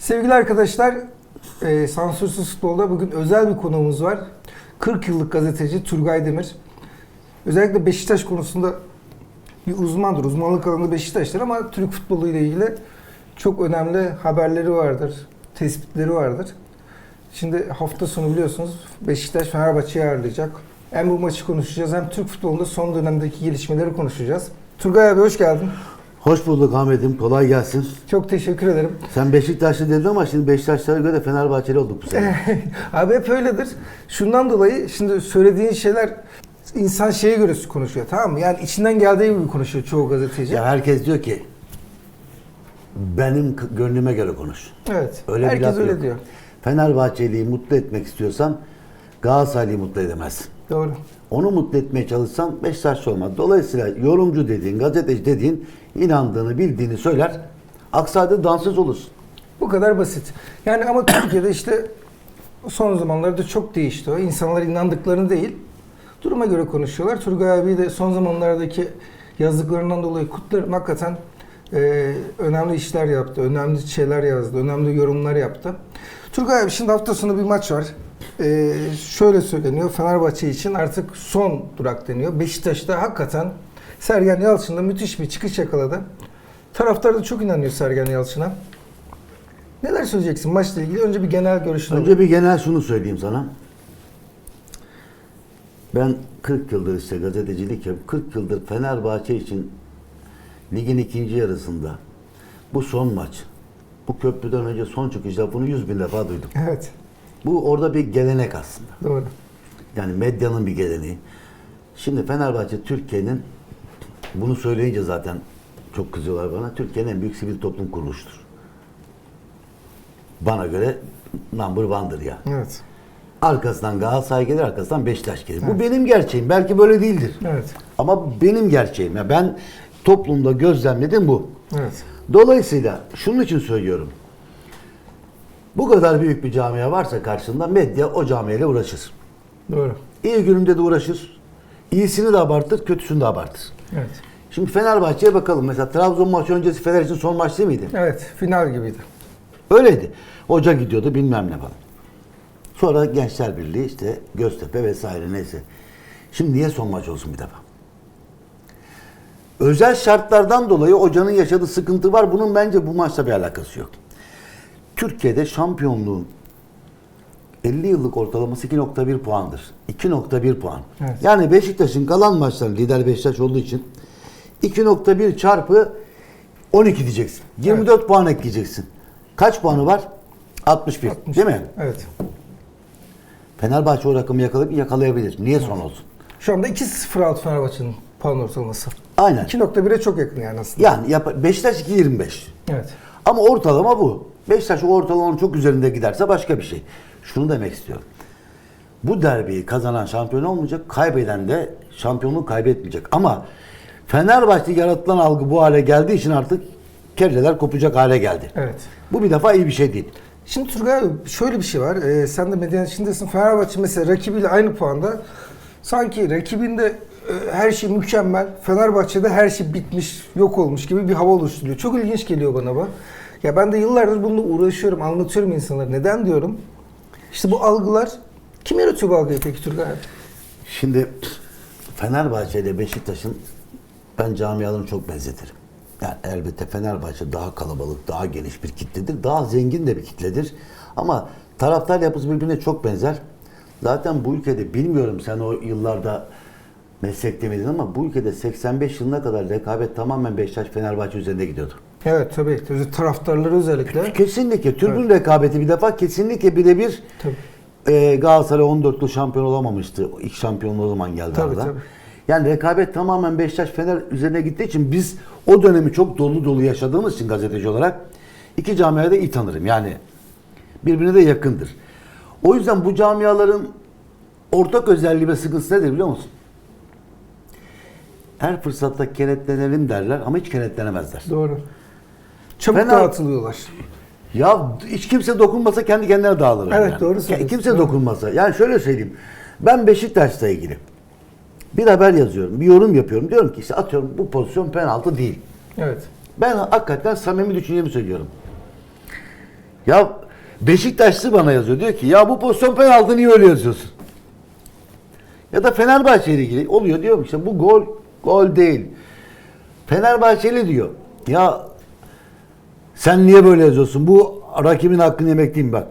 Sevgili arkadaşlar, e, Sansürsüz Futbol'da bugün özel bir konuğumuz var. 40 yıllık gazeteci Turgay Demir. Özellikle Beşiktaş konusunda bir uzmandır. Uzmanlık alanı Beşiktaş'tır ama Türk futbolu ile ilgili çok önemli haberleri vardır, tespitleri vardır. Şimdi hafta sonu biliyorsunuz Beşiktaş Fenerbahçe'yi ağırlayacak. Hem bu maçı konuşacağız hem Türk futbolunda son dönemdeki gelişmeleri konuşacağız. Turgay abi hoş geldin. Hoş bulduk Ahmet'im. Kolay gelsin. Çok teşekkür ederim. Sen Beşiktaşlı dedin ama şimdi Beşiktaşlara göre Fenerbahçeli olduk bu sene. Abi hep öyledir. Şundan dolayı şimdi söylediğin şeyler insan şeye göre konuşuyor tamam mı? Yani içinden geldiği gibi konuşuyor çoğu gazeteci. ya herkes diyor ki benim gönlüme göre konuş. evet. Öyle bir Herkes laf öyle yok. diyor. Fenerbahçeli'yi mutlu etmek istiyorsan Galatasaraylı'yı mutlu edemezsin. Doğru. Onu mutlu etmeye çalışsan Beşiktaşlı olmaz. Dolayısıyla yorumcu dediğin, gazeteci dediğin inandığını, bildiğini söyler. Aksi halde dansöz olursun. Bu kadar basit. Yani ama Türkiye'de işte son zamanlarda çok değişti o. İnsanlar inandıklarını değil, duruma göre konuşuyorlar. Turgay abi de son zamanlardaki yazdıklarından dolayı kutlarım. Hakikaten e, önemli işler yaptı, önemli şeyler yazdı, önemli yorumlar yaptı. Turgay abi şimdi hafta sonu bir maç var. E, şöyle söyleniyor, Fenerbahçe için artık son durak deniyor. Beşiktaş'ta hakikaten Sergen Yalçın da müthiş bir çıkış yakaladı. Taraftar da çok inanıyor Sergen Yalçın'a. Neler söyleyeceksin maçla ilgili? Önce bir genel görüşünü Önce bir genel şunu söyleyeyim sana. Ben 40 yıldır işte gazetecilik yapıyorum. 40 yıldır Fenerbahçe için ligin ikinci yarısında bu son maç, bu köprüden önce son çıkış lafını 100 bin defa duydum. Evet, Bu orada bir gelenek aslında. doğru. Yani medyanın bir geleneği. Şimdi Fenerbahçe Türkiye'nin bunu söyleyince zaten çok kızıyorlar bana. Türkiye'nin en büyük sivil toplum kuruluşudur. Bana göre number one'dır ya. Evet, Arkasından Galatasaray gelir, arkasından Beşiktaş gelir. Evet. Bu benim gerçeğim. Belki böyle değildir. evet, Ama benim gerçeğim. Ya ben toplumda gözlemledim bu. evet. Dolayısıyla şunun için söylüyorum. Bu kadar büyük bir camia varsa karşında medya o camiayla uğraşır. Doğru. İyi gününde de uğraşır. İyisini de abartır, kötüsünü de abartır. Evet. Şimdi Fenerbahçe'ye bakalım. Mesela Trabzon maçı öncesi Fener için son maç değil miydi? Evet, final gibiydi. Öyleydi. Hoca gidiyordu bilmem ne falan. Sonra Gençler Birliği işte Göztepe vesaire neyse. Şimdi niye son maç olsun bir defa? Özel şartlardan dolayı hocanın yaşadığı sıkıntı var. Bunun bence bu maçla bir alakası yok. Türkiye'de şampiyonluğun 50 yıllık ortalaması 2.1 puandır. 2.1 puan. Evet. Yani Beşiktaş'ın kalan maçları lider Beşiktaş olduğu için 2.1 çarpı 12 diyeceksin. 24 puan ekleyeceksin. Kaç puanı var? 61. 60. Değil mi? Evet. Fenerbahçe o rakamı yakalayıp yakalayabilir. Niye son olsun? Şu anda 2-0 alt Fenerbahçe'nin puan ortalaması. Aynen. 2.1'e çok yakın yani aslında. Yani Beşiktaş 2.25. Evet. Ama ortalama bu. Beşiktaş ortalamanın çok üzerinde giderse başka bir şey. Şunu demek istiyorum. Bu derbiyi kazanan şampiyon olmayacak, kaybeden de şampiyonluğu kaybetmeyecek. Ama Fenerbahçe yaratılan algı bu hale geldiği için artık kelleler kopacak hale geldi. Evet. Bu bir defa iyi bir şey değil. Şimdi Turgay abi şöyle bir şey var. Ee, sen de medyanın içindesin. Fenerbahçe mesela rakibiyle aynı puanda. Sanki rakibinde e, her şey mükemmel. Fenerbahçe'de her şey bitmiş, yok olmuş gibi bir hava oluşturuyor. Çok ilginç geliyor bana bu. Ya ben de yıllardır bununla uğraşıyorum, anlatıyorum insanlara. Neden diyorum? İşte bu algılar kim yaratıyor bu algıyı peki abi? Şimdi Fenerbahçe ile Beşiktaş'ın ben camialarını çok benzetirim. Yani elbette Fenerbahçe daha kalabalık, daha geniş bir kitledir. Daha zengin de bir kitledir. Ama taraftar yapısı birbirine çok benzer. Zaten bu ülkede bilmiyorum sen o yıllarda meslekte miydin ama bu ülkede 85 yılına kadar rekabet tamamen Beşiktaş Fenerbahçe üzerinde gidiyordu. Evet tabii. Taraftarları özellikle. Kesinlikle. Türbün rekabeti bir defa kesinlikle birebir e, Galatasaray 14 yıl şampiyon olamamıştı. İlk şampiyonluğu zaman geldi Tabii, arada. tabii. Yani rekabet tamamen Beşiktaş Fener üzerine gittiği için biz o dönemi çok dolu dolu yaşadığımız için gazeteci olarak iki camiayı da iyi tanırım. Yani birbirine de yakındır. O yüzden bu camiaların ortak özelliği ve sıkıntısı nedir biliyor musun? Her fırsatta kenetlenelim derler ama hiç kenetlenemezler. Doğru. Çabuk Fener- dağıtılıyorlar. Ya hiç kimse dokunmasa kendi kendine dağılır. Evet, yani. doğru söylüyorsun. Kimse dokunmasa. Yani şöyle söyleyeyim. Ben Beşiktaş'la ilgili bir haber yazıyorum, bir yorum yapıyorum. Diyorum ki işte atıyorum bu pozisyon penaltı değil. Evet. Ben hakikaten samimi düşüncemi söylüyorum. Ya Beşiktaşlı bana yazıyor. Diyor ki ya bu pozisyon penaltı niye öyle yazıyorsun? Ya da Fenerbahçe ile ilgili oluyor diyorum işte bu gol gol değil. Fenerbahçeli diyor. Ya sen niye böyle yazıyorsun? Bu rakibin hakkını yemek değil mi bak.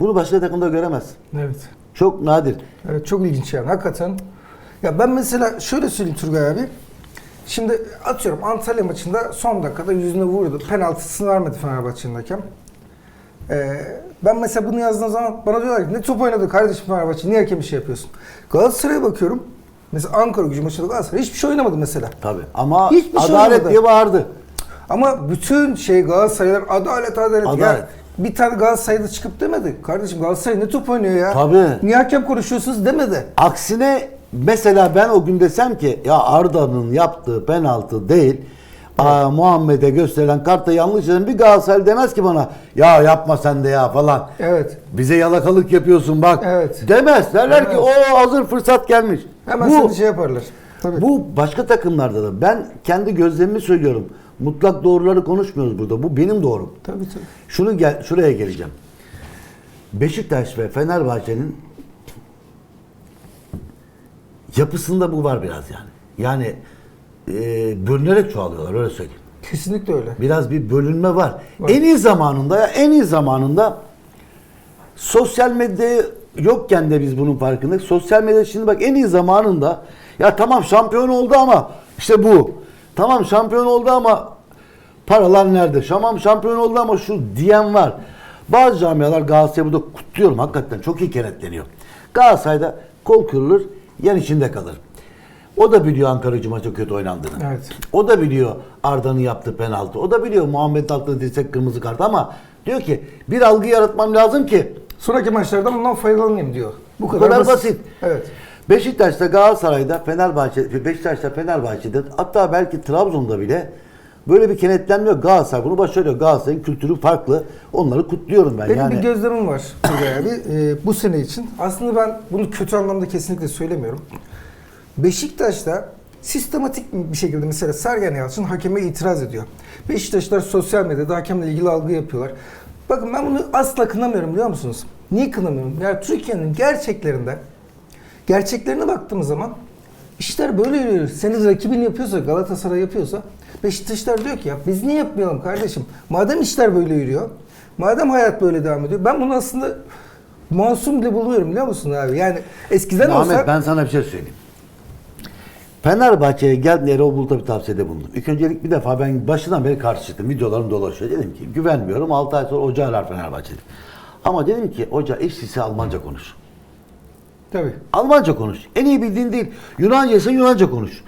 Bunu başka takımda göremezsin. Evet. Çok nadir. Evet çok ilginç yani hakikaten. Ya ben mesela şöyle söyleyeyim Turgay abi. Şimdi atıyorum Antalya maçında son dakikada yüzüne vurdu. Penaltısını vermedi Fenerbahçe'nin hakem. Ee, ben mesela bunu yazdığım zaman bana diyorlar ki ne top oynadı kardeşim Fenerbahçe niye hakem bir şey yapıyorsun? Galatasaray'a bakıyorum. Mesela Ankara gücü maçında Galatasaray hiçbir şey oynamadı mesela. Tabii. Ama Hiçbir şey adalet olmadı. diye bağırdı. Ama bütün şey Galatasaraylar adalet adalet. Adalet. Ya bir tane Galatasaray'da çıkıp demedi. Kardeşim Galatasaray ne top oynuyor ya? Tabii. Niye hakem konuşuyorsunuz demedi. Aksine mesela ben o gün desem ki ya Arda'nın yaptığı penaltı değil. Aa, Muhammed'e gösterilen kartta yanlış dedim. Bir Galatasaray demez ki bana ya yapma sen de ya falan. Evet. Bize yalakalık yapıyorsun bak. Evet. Demez. Derler ki Demez. o hazır fırsat gelmiş. Hemen bu, seni şey yaparlar. Tabii. bu başka takımlarda da. Ben kendi gözlemimi söylüyorum. Mutlak doğruları konuşmuyoruz burada. Bu benim doğrum. Tabii tabii. Şunu gel şuraya geleceğim. Beşiktaş ve Fenerbahçe'nin yapısında bu var biraz yani. Yani e, bölünerek çoğalıyorlar öyle söyleyeyim. Kesinlikle öyle. Biraz bir bölünme var. Var. En iyi zamanında ya en iyi zamanında sosyal medya yokken de biz bunun farkındayız. Sosyal medya şimdi bak en iyi zamanında ya tamam şampiyon oldu ama işte bu. Tamam şampiyon oldu ama paralar nerede? Tamam şampiyon oldu ama şu diyen var. Bazı camialar Galatasaray'ı burada kutluyorum hakikaten çok iyi kenetleniyor. Galatasaray'da kol kırılır yan içinde kalır. O da biliyor Ankara gücü maçı kötü oynandığını. Evet. O da biliyor Arda'nın yaptığı penaltı. O da biliyor Muhammed attığı dirsek kırmızı kart ama diyor ki bir algı yaratmam lazım ki Sonraki maçlardan bundan faydalanayım diyor. Bu bu kadar, kadar, basit. Evet. Beşiktaş'ta Galatasaray'da Fenerbahçe, Beşiktaş'ta Fenerbahçe'de hatta belki Trabzon'da bile böyle bir kenetlenme yok. Galatasaray bunu başarıyor. Galatasaray'ın kültürü farklı. Onları kutluyorum ben. Benim yani bir gözlemim var Turgay abi Ee, bu sene için. Aslında ben bunu kötü anlamda kesinlikle söylemiyorum. Beşiktaş'ta sistematik bir şekilde mesela Sergen Yalçın hakeme itiraz ediyor. Beşiktaşlar sosyal medyada hakemle ilgili algı yapıyorlar. Bakın ben bunu asla kınamıyorum biliyor musunuz? Niye kınamıyorum? Yani Türkiye'nin gerçeklerinde gerçeklerine baktığımız zaman işler böyle yürüyor. Senin rakibin yapıyorsa, Galatasaray yapıyorsa Beşiktaşlar diyor ki ya biz niye yapmayalım kardeşim? Madem işler böyle yürüyor, madem hayat böyle devam ediyor. Ben bunu aslında masum bile buluyorum biliyor musun abi? Yani eskiden Ahmet olsa ben sana bir şey söyleyeyim. Fenerbahçe'ye geldiğinde Erol Bulut'a bir tavsiyede bulundum. İlk öncelik bir defa ben başından beri karşı çıktım. Videolarım dolaşıyor. Dedim ki güvenmiyorum. 6 ay sonra hoca arar Fenerbahçe'de. Ama dedim ki hoca eş ise Almanca konuş. Tabii Almanca konuş. En iyi bildiğin değil. Yunanca ise Yunanca konuş.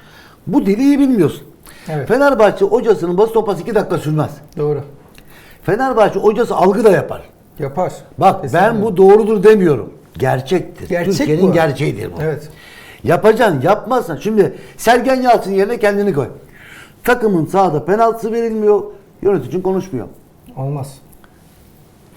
Bu dili iyi bilmiyorsun. Evet. Fenerbahçe hocasının basit topası 2 dakika sürmez. doğru. Fenerbahçe hocası algı da yapar. Yapar. Bak Kesinlikle. ben bu doğrudur demiyorum. Gerçektir. Gerçek Türkiye'nin bu. gerçeğidir bu. Evet. Yapacaksın, yapmazsan. Şimdi Sergen Yalçın yerine kendini koy. Takımın sahada penaltısı verilmiyor, yöneticin konuşmuyor. Olmaz.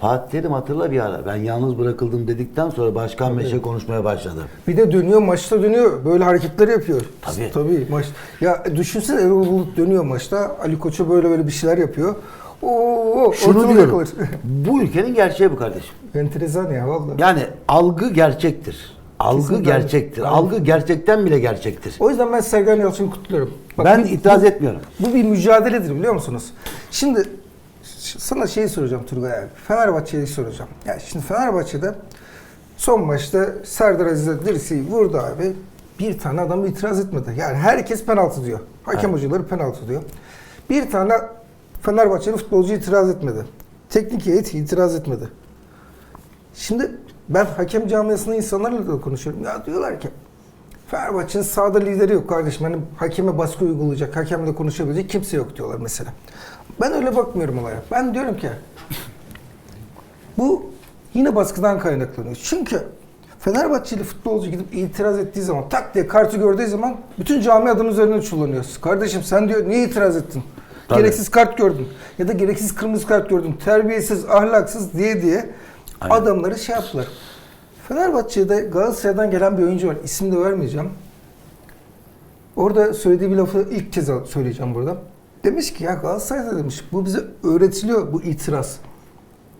Fatih Terim hatırla bir ara. Ben yalnız bırakıldım dedikten sonra başkan Meşe konuşmaya başladı. Bir de dönüyor maçta dönüyor. Böyle hareketler yapıyor. Tabii. Tabii maç. Ya düşünsene Erol Bulut dönüyor maçta. Ali Koç'a böyle böyle bir şeyler yapıyor. Oo, Şunu diyorum. yıkılır. bu ülkenin gerçeği bu kardeşim. Enteresan ya vallahi. Yani algı gerçektir. Algı Kesinlikle. gerçektir. Algı gerçekten bile gerçektir. O yüzden ben Sergen Yalçın'ı kutluyorum. Bak ben bu- itiraz bu- etmiyorum. Bu bir mücadeledir biliyor musunuz? Şimdi sana şeyi soracağım Turgay abi. Fenerbahçe'yi soracağım. Yani şimdi Fenerbahçe'de son maçta Serdar Aziz'e dirseği vurdu abi. Bir tane adam itiraz etmedi. Yani herkes penaltı diyor. Hakem hocaları penaltı diyor. Bir tane Fenerbahçeli futbolcu itiraz etmedi. Teknik heyet itiraz etmedi. Şimdi ben hakem camiasında insanlarla da konuşuyorum. Ya diyorlar ki Fenerbahçe'nin sahada lideri yok kardeşim. Hani hakeme baskı uygulayacak, hakemle konuşabilecek kimse yok diyorlar mesela. Ben öyle bakmıyorum olaya. Ben diyorum ki bu yine baskıdan kaynaklanıyor. Çünkü Fenerbahçeli futbolcu gidip itiraz ettiği zaman tak diye kartı gördüğü zaman bütün cami adamın üzerine çullanıyor. Kardeşim sen diyor niye itiraz ettin? Tabii. Gereksiz kart gördün. Ya da gereksiz kırmızı kart gördün. Terbiyesiz, ahlaksız diye diye Aynen. adamları şey yaptılar. Fenerbahçe'de Galatasaray'dan gelen bir oyuncu var. İsim de vermeyeceğim. Orada söylediği bir lafı ilk kez söyleyeceğim burada. Demiş ki ya Galatasaray'da demiş bu bize öğretiliyor bu itiraz.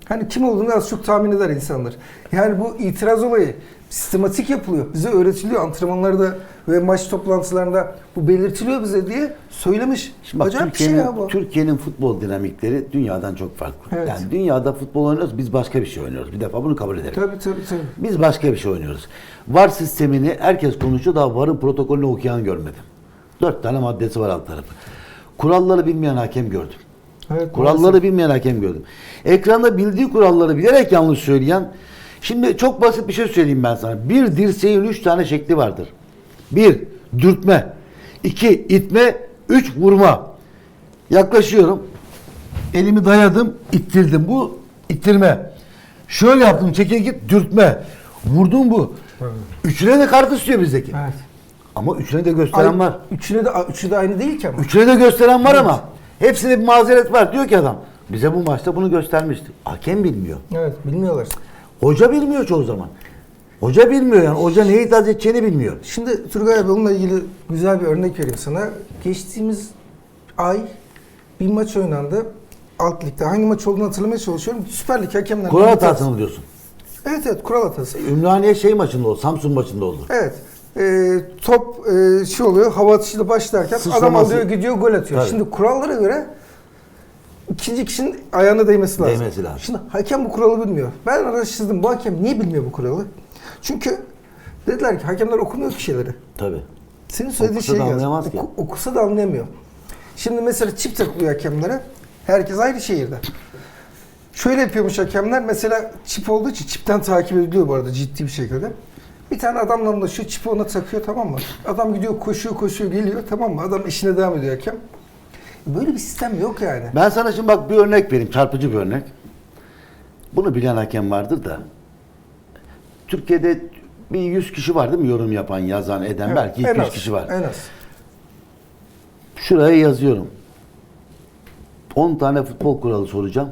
Hani kim olduğunu az çok tahmin eder insanlar. Yani bu itiraz olayı sistematik yapılıyor. Bize öğretiliyor antrenmanlarda ve maç toplantılarında bu belirtiliyor bize diye söylemiş. Şimdi bak Acayip bir şey ya bu. Türkiye'nin futbol dinamikleri dünyadan çok farklı. Evet. Yani dünyada futbol oynuyoruz, biz başka bir şey oynuyoruz. Bir defa bunu kabul edelim. Tabii tabii tabii. Biz başka bir şey oynuyoruz. VAR sistemini herkes konuşuyor daha VAR'ın protokolünü okuyan görmedim. Dört tane maddesi var alt tarafı. Kuralları bilmeyen hakem gördüm. Evet, Kuralları maalesef. bilmeyen hakem gördüm. Ekranda bildiği kuralları bilerek yanlış söyleyen Şimdi çok basit bir şey söyleyeyim ben sana. Bir dirseğin üç tane şekli vardır. Bir, dürtme. iki itme. Üç, vurma. Yaklaşıyorum. Elimi dayadım, ittirdim. Bu ittirme. Şöyle yaptım, çekil git, dürtme. Vurdum bu. Evet. Üçüne de kart istiyor bizdeki. Evet. Ama üçüne de gösteren Ay- var. Üçüne de, üçü de aynı değil ki ama. Üçüne de gösteren var ama. Hepsine bir mazeret var. Diyor ki adam. Bize bu maçta bunu göstermişti. Hakem bilmiyor. Evet bilmiyorlar. Hoca bilmiyor çoğu zaman. Hoca bilmiyor yani. Hoca neyi itiraz edeceğini bilmiyor. Şimdi Turgay abi onunla ilgili güzel bir örnek vereyim sana. Geçtiğimiz ay bir maç oynandı. Alt ligde. Hangi maç olduğunu hatırlamaya çalışıyorum. Süper Lig hakemler. Kural hatasını diyorsun. Evet evet kural hatası. Ümraniye şey maçında oldu. Samsun maçında oldu. Evet. Ee, top e, şey oluyor hava atışıyla başlarken adam Sıçraması. alıyor gidiyor gol atıyor. Tabii. Şimdi kurallara göre ikinci kişinin ayağına değmesi lazım. Değmesi lazım. Şimdi hakem bu kuralı bilmiyor. Ben araştırdım bu hakem niye bilmiyor bu kuralı? Çünkü dediler ki hakemler okumuyor ki şeyleri. Tabii. Senin söylediğin şey anlayamaz ki. Oku- okusa da anlayamıyor. Şimdi mesela çift takılıyor hakemlere. Herkes aynı şehirde. Şöyle yapıyormuş hakemler. Mesela çip olduğu için çipten takip ediliyor bu arada ciddi bir şekilde. Bir tane adamla anlaşıyor. Çipi ona takıyor tamam mı? Adam gidiyor koşuyor koşuyor geliyor tamam mı? Adam işine devam ediyor hakem. Böyle bir sistem yok yani. Ben sana şimdi bak bir örnek vereyim. Çarpıcı bir örnek. Bunu bilen hakem vardır da. Türkiye'de bir 100 kişi var değil mi yorum yapan, yazan, eden? Evet, Belki en 200 az, kişi var. En az. Şuraya yazıyorum. 10 tane futbol kuralı soracağım.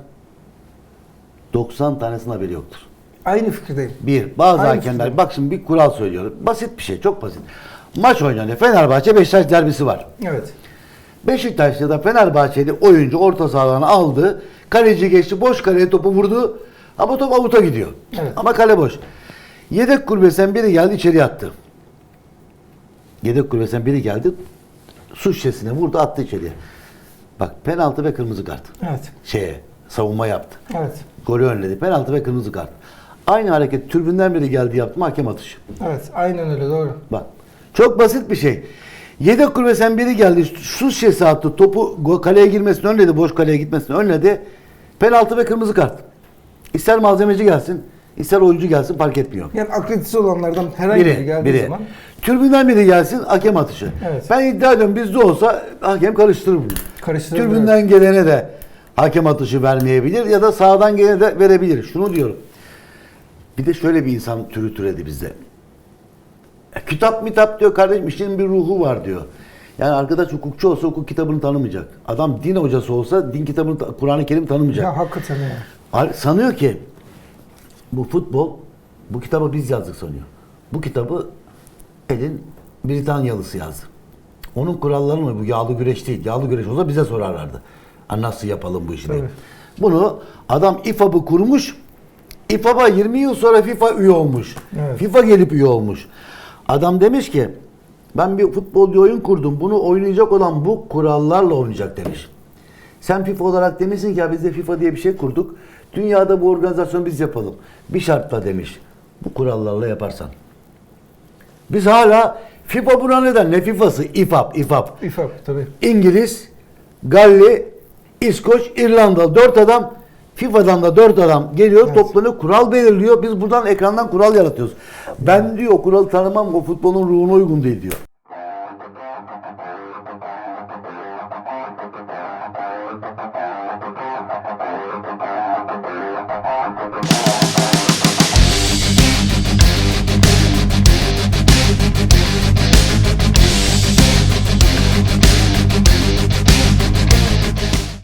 90 tanesinin haberi yoktur. Aynı fikirdeyim. Bir, bazı Aynı hakemler, fikir. bak şimdi bir kural söylüyorum. Basit bir şey, çok basit. Maç oynanıyor. Fenerbahçe Beşiktaş derbisi var. Evet. Beşiktaş ya da Fenerbahçeli oyuncu orta sahadan aldı. Kaleci geçti. Boş kaleye topu vurdu. Ama top avuta gidiyor. Evet. Ama kale boş. Yedek kulübesinden biri geldi içeri attı. Yedek kulübesinden biri geldi. Su şişesine vurdu attı içeriye. Bak penaltı ve kırmızı kart. Evet. Şeye savunma yaptı. Evet. Golü önledi. Penaltı ve kırmızı kart. Aynı hareket tribünden biri geldi yaptı mı hakem atışı. Evet. Aynen öyle doğru. Bak çok basit bir şey. Yedek kulübesinden biri geldi su şişesi attı topu kaleye girmesini önledi boş kaleye gitmesini önledi. Penaltı ve kırmızı kart. İster malzemeci gelsin ister oyuncu gelsin fark etmiyor. Yani akreditesi olanlardan herhangi biri Biri, geldiği biri. zaman Tribünden biri gelsin hakem atışı. Evet. Ben iddia ediyorum bizde olsa hakem karıştırır bunu. Karıştırır, Tribünden gelene de hakem atışı vermeyebilir ya da sağdan gelene de verebilir. Şunu diyorum. Bir de şöyle bir insan türü türedi bizde. E, kitap mitap diyor kardeşim işin bir ruhu var diyor. Yani arkadaş hukukçu olsa hukuk kitabını tanımayacak. Adam din hocası olsa din kitabını, ta- Kur'an-ı Kerim tanımayacak. ya hakikaten ya. Sanıyor ki bu futbol bu kitabı biz yazdık sanıyor. Bu kitabı elin Britanyalısı yazdı. Onun kuralları mı? Bu yağlı güreş değil. Yağlı güreş olsa bize sorarlardı. Ha, nasıl yapalım bu işi diye. Bunu adam İFAB'ı kurmuş. İFAB'a 20 yıl sonra FIFA üye olmuş. Evet. FIFA gelip üye olmuş. Adam demiş ki ben bir futbol bir oyun kurdum. Bunu oynayacak olan bu kurallarla oynayacak demiş. Sen FIFA olarak demişsin ki ya biz de FIFA diye bir şey kurduk. Dünyada bu organizasyonu biz yapalım. Bir şartla demiş. Bu kurallarla yaparsan. Biz hala FIFA buna neden? Ne FIFA'sı? İFAB, İFAB. İFAB tabii. İngiliz, Galli, İskoç, İrlanda. Dört adam FIFA'dan da dört adam geliyor Evet. toplanıyor kural belirliyor. Biz buradan ekrandan kural yaratıyoruz. Ben diyor o kuralı tanımam o futbolun ruhuna uygun değil diyor.